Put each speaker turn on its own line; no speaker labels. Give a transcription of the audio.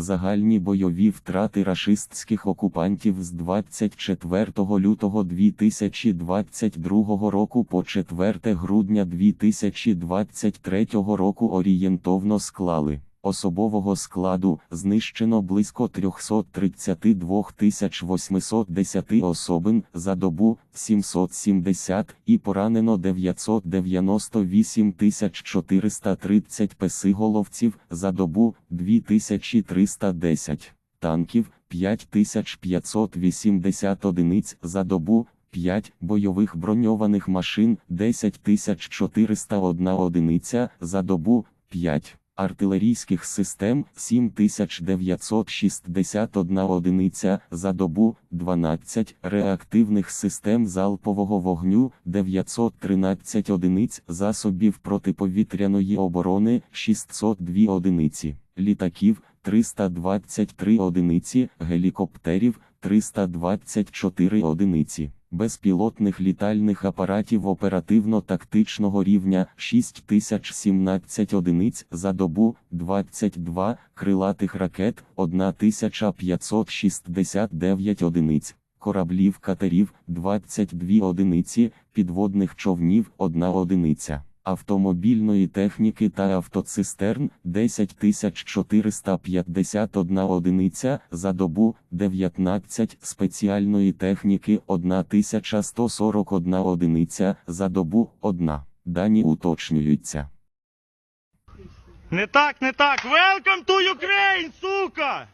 Загальні бойові втрати рашистських окупантів з 24 лютого 2022 року по 4 грудня 2023 року орієнтовно склали. Особового складу знищено близько 332 810 особин за добу 770 і поранено 998 430 песиголовців за добу 2310 танків 5580 одиниць за добу 5 бойових броньованих машин 10401 одиниця за добу 5 артилерійських систем 7961 одиниця за добу 12 реактивних систем залпового вогню 913 одиниць засобів протиповітряної оборони 602 одиниці літаків 323 одиниці гелікоптерів 324 одиниці безпілотних літальних апаратів оперативно-тактичного рівня 6017 одиниць за добу, 22 крилатих ракет 1569 одиниць, кораблів катерів 22 одиниці, підводних човнів 1 одиниця. Автомобільної техніки та автоцистерн 10451 одиниця за добу, 19 спеціальної техніки 1141 одиниця за добу 1. Дані уточнюються.
Не так, не так. Welcome to Ukraine, сука!